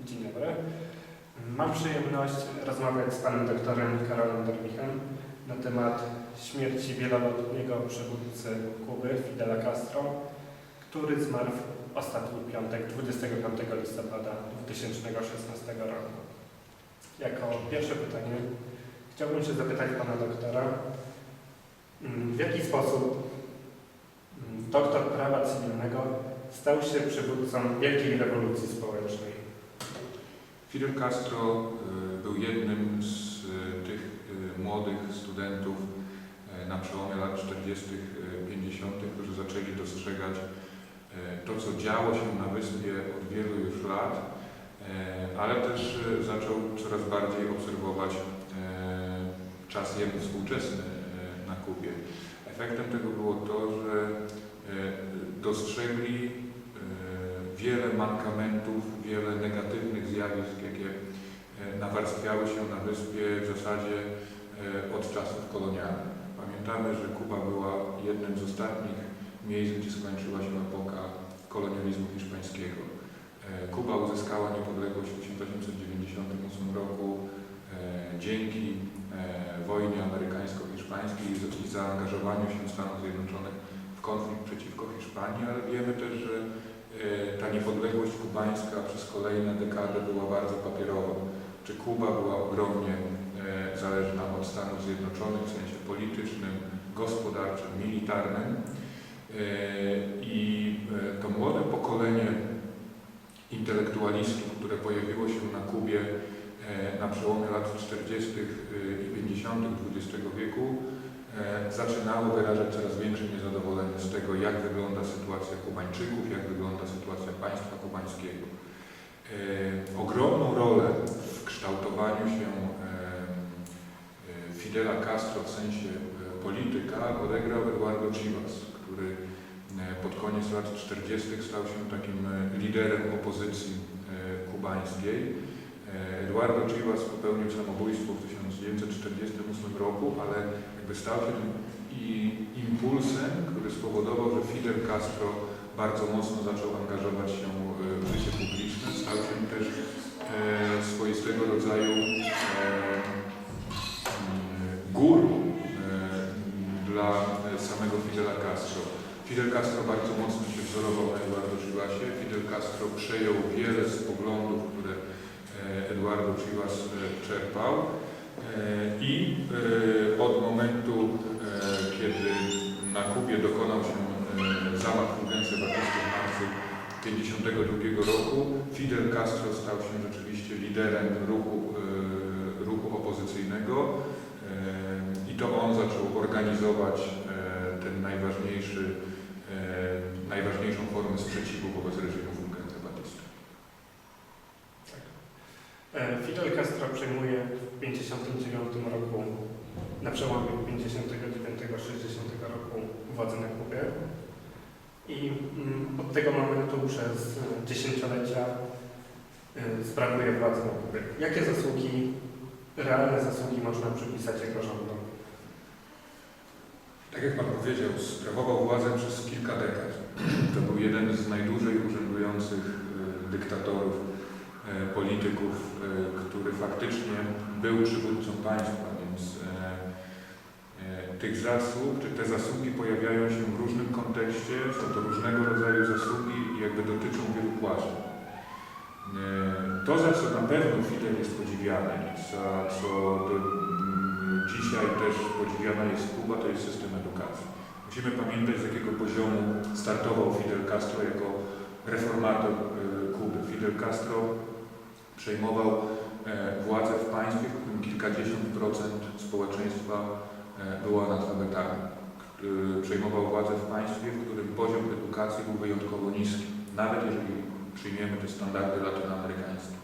Dzień dobry. Mam przyjemność rozmawiać z panem doktorem Karolem Dormichem na temat śmierci wieloletniego przywódcy Kuby, Fidela Castro, który zmarł w ostatni piątek, 25 listopada 2016 roku. Jako pierwsze pytanie chciałbym się zapytać pana doktora, mm, w jaki sposób mm, doktor prawa cywilnego stał się przywódcą wielkiej rewolucji społecznej. Fidel Castro y, był jednym z y, tych y, młodych studentów na przełomie lat 40., y, 50., którzy zaczęli dostrzegać to, co działo się na wyspie od wielu już lat, ale też zaczął coraz bardziej obserwować czas jego współczesny na Kubie. Efektem tego było to, że dostrzegli wiele mankamentów, wiele negatywnych zjawisk, jakie e, nawarstwiały się na wyspie w zasadzie e, od czasów kolonialnych. Pamiętamy, że Kuba była jednym z ostatnich miejsc, gdzie skończyła się epoka kolonializmu hiszpańskiego. E, Kuba uzyskała niepodległość w 1898 roku dzięki wojnie amerykańsko-hiszpańskiej i zaangażowaniu się Stanów Zjednoczonych w konflikt przeciwko Hiszpanii, ale wiemy też, że ta niepodległość kubańska przez kolejne dekady była bardzo papierowa. Czy Kuba była ogromnie e, zależna od Stanów Zjednoczonych w sensie politycznym, gospodarczym, militarnym. E, I e, to młode pokolenie intelektualistów, które pojawiło się na Kubie e, na przełomie lat 40. i 50. XX wieku, e, zaczynało wyrażać coraz większe niezadowolenie z tego, jak wygląda sytuacja Kubańczyków, jak wygląda sytuacja państwa kubańskiego. E, ogromną rolę w kształtowaniu się e, Fidela Castro w sensie polityka odegrał Eduardo Chivas, który pod koniec lat 40. stał się takim liderem opozycji kubańskiej. E, Eduardo Chivas popełnił samobójstwo w 1948 roku, ale jakby stał się tym impulsem, który spowodował, że Fidel Castro bardzo mocno zaczął angażować się e, w życie publiczne. Stał się też e, swoistego rodzaju e, guru e, dla samego Fidela Castro. Fidel Castro bardzo mocno się wzorował na Eduardo Chivasie. Fidel Castro przejął wiele z poglądów, które Eduardo Chivas e, czerpał. E, I e, od momentu, kiedy na Kubie dokonał się zamach Fulgencio Batista w marcu 1952 roku, Fidel Castro stał się rzeczywiście liderem ruchu, ruchu opozycyjnego i to on zaczął organizować ten najważniejszy, najważniejszą formę sprzeciwu wobec reżimu Fulgencio Batista. E, Fidel Castro przejmuje w 1959 roku, na przełomie 59-60 roku władzę na Kubie i mm, od tego momentu przez e, dziesięciolecia e, sprawuje władzę na Kubie. Jakie zasługi, realne zasługi można przypisać jego rządom? Tak jak Pan powiedział, sprawował władzę przez kilka dekad. To był jeden z najdłużej urzędujących e, dyktatorów, e, polityków, e, który faktycznie był przywódcą państwa, więc e, e, tych zasług, czy te zasługi pojawiają się w różnym kontekście, są to różnego rodzaju zasługi i jakby dotyczą wielu płaszczyzn. E, To, za co na pewno Fidel jest podziwiany, za co do, mm, dzisiaj też podziwiana jest Kuba, to jest system edukacji. Musimy pamiętać, z jakiego poziomu startował Fidel Castro jako reformator e, Kuby. Fidel Castro przejmował e, władzę w państwie, w którym kilkadziesiąt procent społeczeństwa e, było analfabetami. K- Przejmował władzę w państwie, w którym poziom edukacji był wyjątkowo niski, nawet jeżeli przyjmiemy te standardy latynoamerykańskie.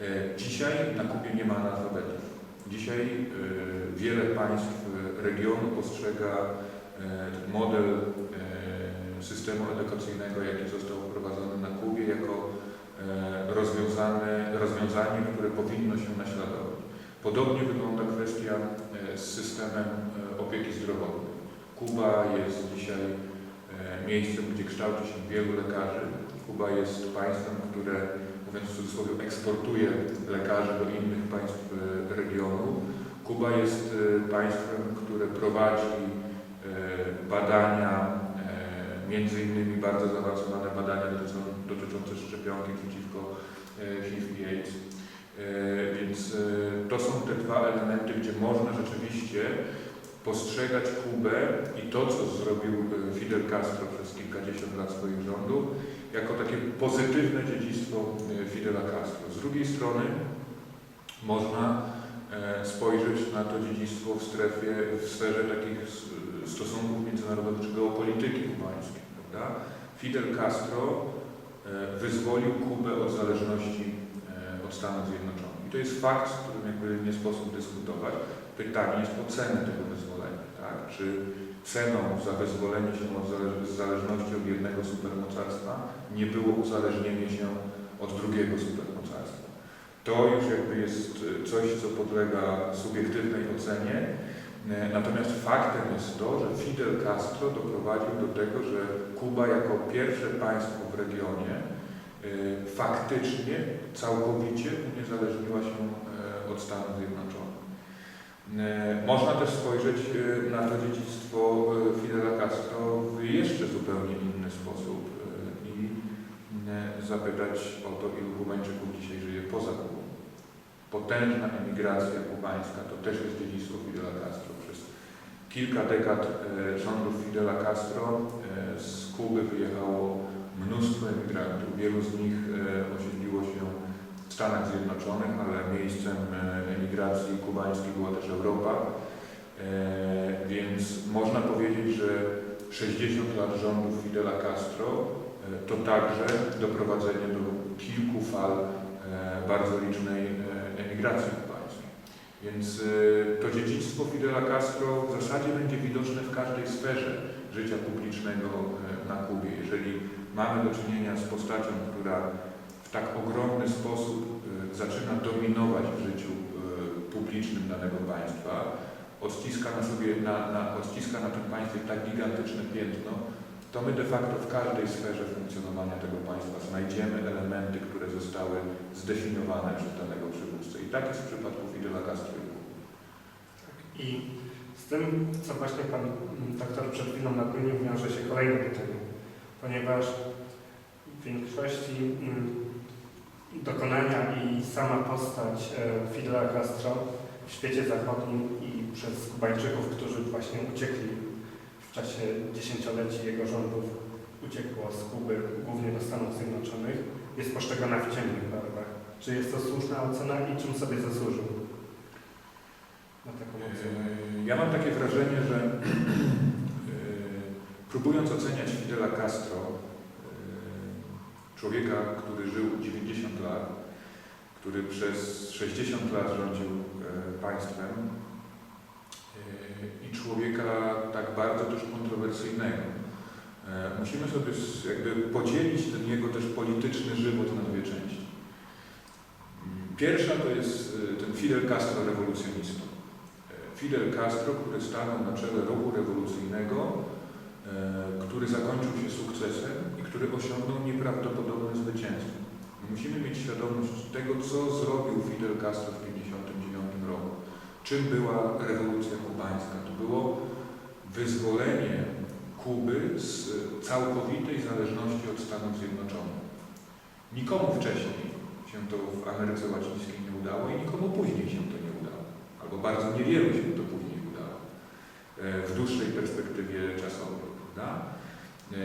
E, Dzisiaj na Kubie nie ma analfabetów. Dzisiaj e, wiele państw e, regionu postrzega e, model e, systemu edukacyjnego, jaki został wprowadzony na Kubie, jako e, rozwiązane, rozwiązanie, które powinno się naśladować. Podobnie wygląda kwestia e, z systemem e, opieki zdrowotnej. Kuba jest dzisiaj e, miejscem, gdzie kształci się wielu lekarzy. Kuba jest państwem, które mówiąc w cudzysłowie, eksportuje lekarzy do innych państw e, regionu. Kuba jest e, państwem, które prowadzi e, badania, e, między innymi bardzo zaawansowane badania dotyczą, dotyczące szczepionki przeciwko e, HIV i AIDS. E, Więc e, to są te dwa elementy, gdzie można rzeczywiście postrzegać Kubę i to, co zrobił Fidel Castro przez kilkadziesiąt lat swoich rządów, jako takie pozytywne dziedzictwo Fidela Castro. Z drugiej strony można spojrzeć na to dziedzictwo w strefie, w sferze takich stosunków międzynarodowych czy geopolityki kubańskiej. Prawda? Fidel Castro e, wyzwolił Kubę od zależności e, od Stanów Zjednoczonych. I to jest fakt, z którym jakby nie sposób dyskutować. Pytanie jest o cenę tego wyzwolenia. Tak? Czy ceną za wyzwolenie się od zależności od jednego supermocarstwa nie było uzależnienie się od drugiego supermocarstwa. To już jakby jest e, coś, co podlega subiektywnej ocenie. E, Natomiast faktem jest to, że Fidel Castro doprowadził do tego, że Kuba jako pierwsze państwo w regionie e, faktycznie całkowicie uniezależniła się e, od Stanów Zjednoczonych. Można też spojrzeć na to dziedzictwo Fidela Castro w jeszcze zupełnie inny sposób i zapytać o to, ilu Kubańczyków dzisiaj żyje poza Kubą. Potężna emigracja kubańska to też jest dziedzictwo Fidela Castro. Kilka dekad e, rządów Fidela Castro e, z Kuby wyjechało mnóstwo emigrantów. Wielu z nich e, osiedliło się w Stanach Zjednoczonych, ale miejscem emigracji kubańskiej była też Europa. Więc można powiedzieć, że 60 lat rządów Fidela Castro to także doprowadzenie do kilku fal bardzo licznej emigracji. Więc e, to dziedzictwo Fidela Castro w zasadzie będzie widoczne w każdej sferze życia publicznego e, na Kubie. Jeżeli mamy do czynienia z postacią, która w tak ogromny sposób e, zaczyna dominować w życiu e, publicznym danego państwa, odciska na sobie, na, na, odciska na tym państwie tak gigantyczne piętno, to my de facto w każdej sferze funkcjonowania tego państwa znajdziemy elementy, które zostały zdefiniowane przez danego przywódcę. I tak jest w przypadku Fidela Castro i Kuby. I z tym, co właśnie Pan doktor przed chwilą nadmienił, wiąże się kolejne pytanie, ponieważ w większości mm, dokonania i sama postać e, Fidela Castro w świecie zachodnim i przez Kubańczyków, którzy właśnie uciekli w czasie dziesięcioleci jego rządów, uciekło z Kuby głównie do Stanów Zjednoczonych, jest postrzegana w ciemnych barwach. Czy jest to słuszna ocena i czym sobie zasłużył na taką ocenę? E, Ja mam takie wrażenie, że e, próbując oceniać Fidela Castro, e, człowieka, który żył 90 lat, który przez 60 lat rządził państwem i człowieka tak bardzo też kontrowersyjnego, e, musimy sobie jakby podzielić ten jego też polityczny żywot na dwie części. Pierwsza to jest e, ten Fidel Castro rewolucjonista. Fidel Castro, który stanął na czele ruchu rewolucyjnego, e, który zakończył się sukcesem i który osiągnął nieprawdopodobne zwycięstwo. Musimy mieć świadomość tego, co zrobił Fidel Castro w 1959 roku. Czym była rewolucja kubańska? To było wyzwolenie Kuby z całkowitej zależności od Stanów Zjednoczonych. Nikomu wcześniej się to w Ameryce Łacińskiej nie udało i nikomu później się to nie udało albo bardzo niewielu się to później udało e, w dłuższej perspektywie czasowej. Prawda? E,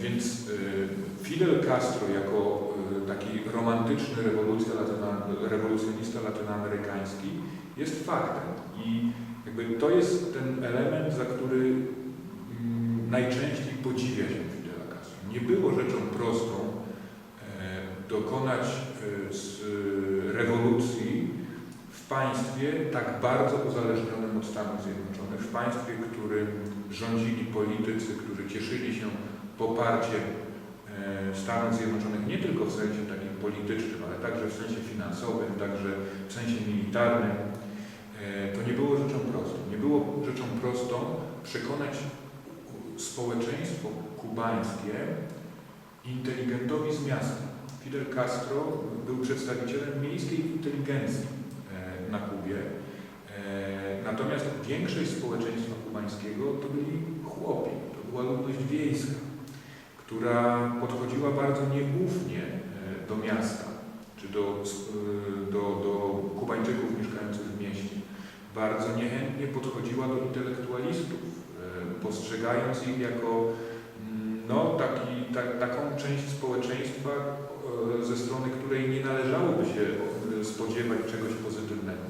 Więc e, Fidel Castro jako taki romantyczny rewolucjonista latynoamerykański jest faktem i jakby to jest ten element, za który mm, najczęściej podziwia się Fidela Castro. Nie było rzeczą prostą e, dokonać e, z e, rewolucji w państwie tak bardzo uzależnionym od Stanów Zjednoczonych, w państwie, którym rządzili politycy, którzy cieszyli się poparciem Stanów Zjednoczonych nie tylko w sensie takim politycznym, ale także w sensie finansowym, także w sensie militarnym, to nie było rzeczą było rzeczą prostą przekonać społeczeństwo kubańskie inteligentowi z miasta, Fidel Castro był przedstawicielem miejskiej inteligencji e, na Kubie. E, Natomiast większość społeczeństwa kubańskiego to byli chłopi, to była ludność wiejska, która podchodziła bardzo nieufnie e, do miasta, czy do, do, do Kubańczyków mieszkających. Bardzo niechętnie podchodziła do intelektualistów, e, postrzegając ich jako mm, no, taki, ta, taką część społeczeństwa, e, ze strony której nie należałoby się e, spodziewać czegoś pozytywnego.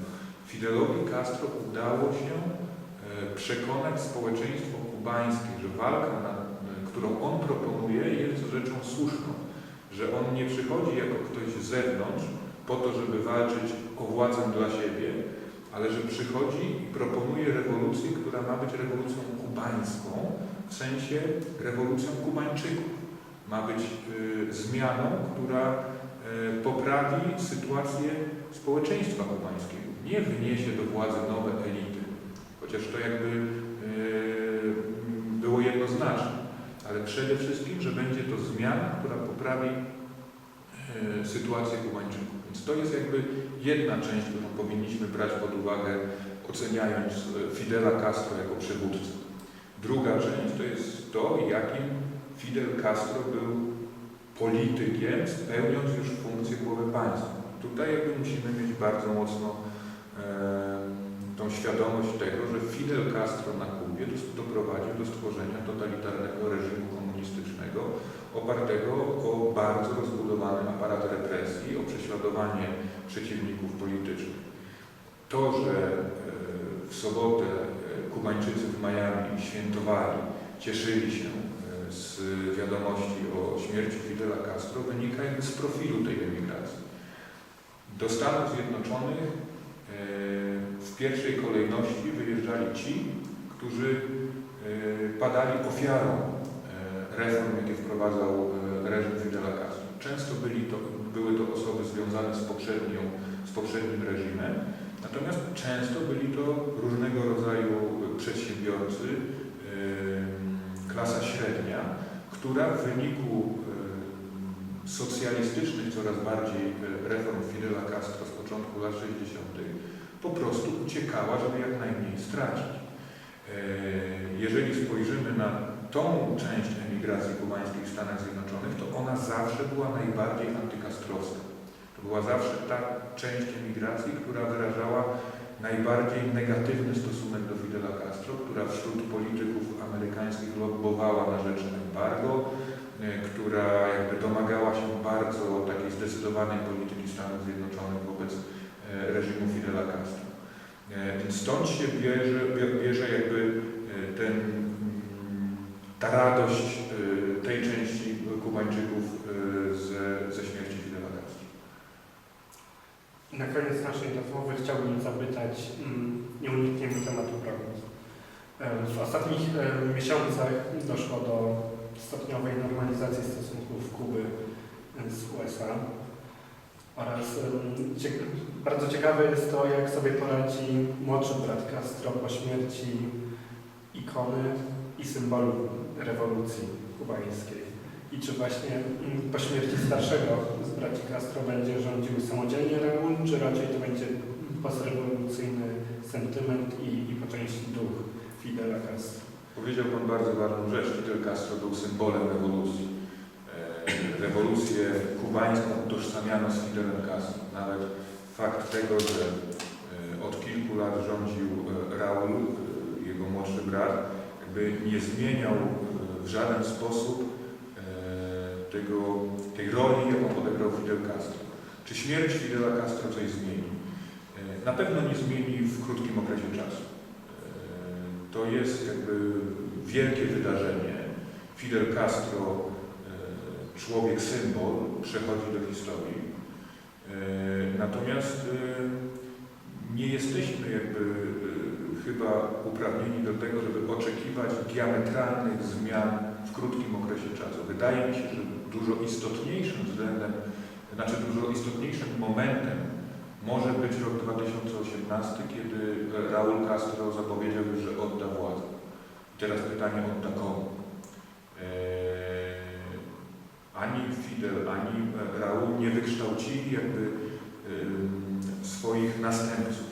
Fidelowi Castro udało się przekonać społeczeństwo kubańskie, że walka, na, którą on proponuje, jest rzeczą słuszną, że on nie przychodzi jako ktoś z zewnątrz po to, żeby walczyć o władzę dla siebie, ale że przychodzi i proponuje rewolucję, która ma być rewolucją kubańską, w sensie rewolucją Kubańczyków. Ma być y, zmianą, która y, poprawi sytuację społeczeństwa kubańskiego. Nie wniesie do władzy nowe elity, chociaż to jakby y, było jednoznaczne, ale przede wszystkim, że będzie to zmiana, która poprawi sytuację Kubańczyków. Więc to jest jakby jedna część, którą powinniśmy brać pod uwagę, oceniając y, Fidela Castro jako przywódcę. Druga część to jest to, jakim Fidel Castro był politykiem, spełniąc już funkcję głowy państwa. Tutaj jakby musimy mieć bardzo mocno e, tą świadomość tego, że Fidel Castro na Kubie doprowadził do stworzenia totalitarnego reżimu komunistycznego opartego o bardzo prześladowanie przeciwników politycznych. To, że e, w sobotę e, Kubańczycy w Miami świętowali, cieszyli się e, z wiadomości o śmierci Fidela Castro, wynika jakby z profilu tej emigracji. Do Stanów Zjednoczonych w pierwszej kolejności wyjeżdżali ci, którzy padali ofiarą reform, jakie wprowadzał reżim Fidela Castro. Często byli to, były to osoby związane z, poprzednią, z poprzednim reżimem, natomiast często byli to różnego rodzaju przedsiębiorcy, klasa średnia, która w wyniku socjalistycznych coraz bardziej e, reform Fidela Castro z początku lat 60. po prostu uciekała, żeby jak najmniej stracić. E, Jeżeli spojrzymy na tą część emigracji kubańskiej w Stanach Zjednoczonych, to ona zawsze była najbardziej antykastrowska. To była zawsze ta część emigracji, która wyrażała najbardziej negatywny stosunek do Fidela Castro, która wśród polityków amerykańskich lobbowała na rzecz embargo, e, która jakby domagała się bardzo takiej zdecydowanej polityki Stanów Zjednoczonych wobec e, reżimu Fidela Castro. E, Więc stąd się bierze, bie- bierze jakby ten, ta radość e, tej części Kubańczyków e, ze, ze śmierci Fidela. Na koniec naszej rozmowy chciałbym zapytać, mm, nie unikniemy tematu prognoz. W ostatnich miesiącach doszło do stopniowej normalizacji stosunków Kuby z USA oraz em, cie- bardzo ciekawe jest to, jak sobie poradzi młodszy brat Castro po śmierci ikony i symbolu rewolucji kubańskiej. I czy właśnie mm, po śmierci starszego z braci Castro będzie rządził samodzielnie Raul, czy raczej to będzie postrewolucyjny sentyment i, i po części duch Fidela Castro? Powiedział Pan bardzo ważną rzecz. Fidel Castro był symbolem rewolucji. E, Rewolucję kubańską utożsamiano z Fidelem Castro. Nawet fakt tego, że e, od kilku lat rządził e, Raul, jego młodszy brat, jakby nie zmieniał w żaden sposób e, tego, tej roli, jaką odegrał Fidel Castro. Czy śmierć Fidela Castro coś zmieni? E, Na pewno nie zmieni w krótkim okresie czasu. E, To jest jakby wielkie wydarzenie. Fidel Castro, człowiek symbol, przechodzi do historii. Natomiast nie jesteśmy jakby chyba uprawnieni do tego, żeby oczekiwać diametralnych zmian w krótkim okresie czasu. Wydaje mi się, że dużo istotniejszym względem, znaczy dużo istotniejszym momentem może być rok 2018, kiedy Raul Castro zapowiedział że odda władzę. Teraz pytanie odda komu? Eee, ani Fidel ani Raul nie wykształcili jakby swoich następców.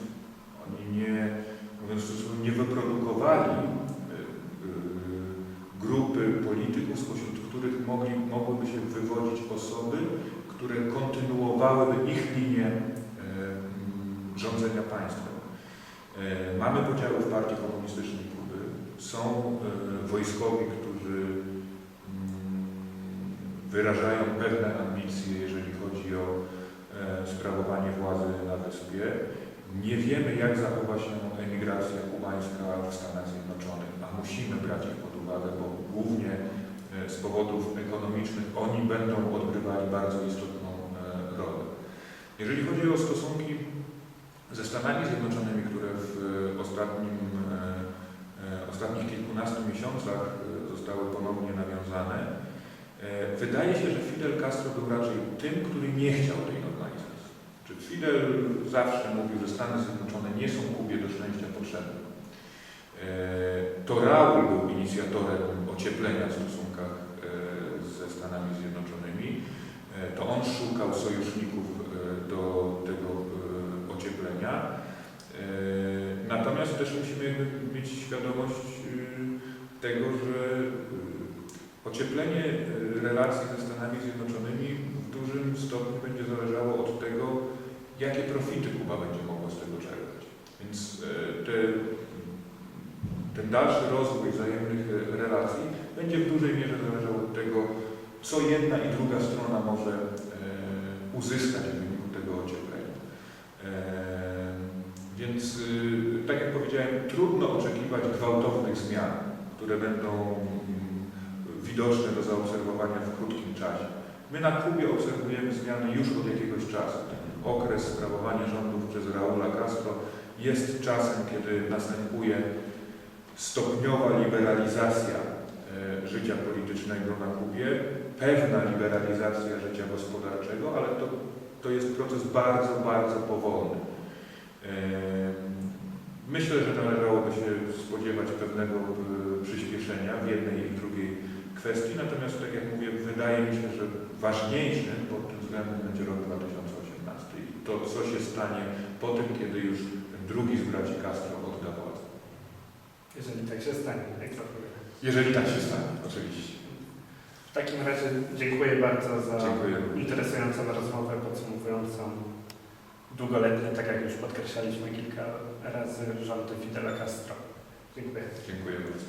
Oni nie, wyprodukowali y, y, grupy polityków, spośród których mogli, mogłyby się wywodzić osoby, które kontynuowałyby ich linię e, mm, rządzenia państwem. E, Mamy podziały w partii komunistycznej Kuby. Są e, wojskowi, którzy mm, wyrażają pewne ambicje, jeżeli chodzi o sprawowanie władzy na wyspie. Nie wiemy, jak zachowa się emigracja kubańska w Stanach Zjednoczonych, a musimy brać ich pod uwagę, bo głównie e, z powodów ekonomicznych oni będą odgrywali bardzo istotną e, rolę. Jeżeli chodzi o stosunki ze Stanami Zjednoczonymi, które w e, ostatnim, ostatnich kilkunastu miesiącach zostały ponownie nawiązane, wydaje się, że Fidel Castro był raczej tym, który nie chciał tej Fidel zawsze mówił, że Stany Zjednoczone nie są Kubie do szczęścia potrzebne. E, To Raul był inicjatorem ocieplenia w stosunkach e, ze Stanami Zjednoczonymi. E, To on szukał sojuszników do tego ocieplenia. Natomiast też musimy mieć świadomość tego, że ocieplenie relacji ze Stanami Zjednoczonymi w dużym stopniu będzie zależało od tego, jakie profity Kuba będzie mogła z tego czerpać. Więc e, te, ten dalszy rozwój wzajemnych e, relacji będzie w dużej mierze zależał od tego, co jedna i druga strona może e, uzyskać w wyniku tego ocieplenia. Więc, tak jak powiedziałem, trudno oczekiwać gwałtownych zmian, które będą mm, widoczne do zaobserwowania w krótkim czasie. My na Kubie obserwujemy zmiany już od jakiegoś czasu. Ten okres sprawowania rządów przez Raula Castro jest czasem, kiedy następuje stopniowa liberalizacja e, życia politycznego na Kubie, pewna liberalizacja życia gospodarczego, ale to, to jest proces bardzo, bardzo powolny. E, Myślę, że należałoby się spodziewać pewnego e, przyspieszenia w jednej i w drugiej kwestii, natomiast tak jak mówię, wydaje mi się, że ważniejszym pod tym względem będzie rok 2018 i to, co się stanie po tym, kiedy już drugi z braci Castro odda władzę. Jeżeli tak się stanie, jak zapowiada. Jeżeli tak się stanie, oczywiście. W takim razie dziękuję bardzo za Dziękuję. interesującą rozmowę podsumowującą długoletnie, tak jak już podkreślaliśmy kilka razy, rządy Fidela Castro. Dziękuję. Dziękuję bardzo.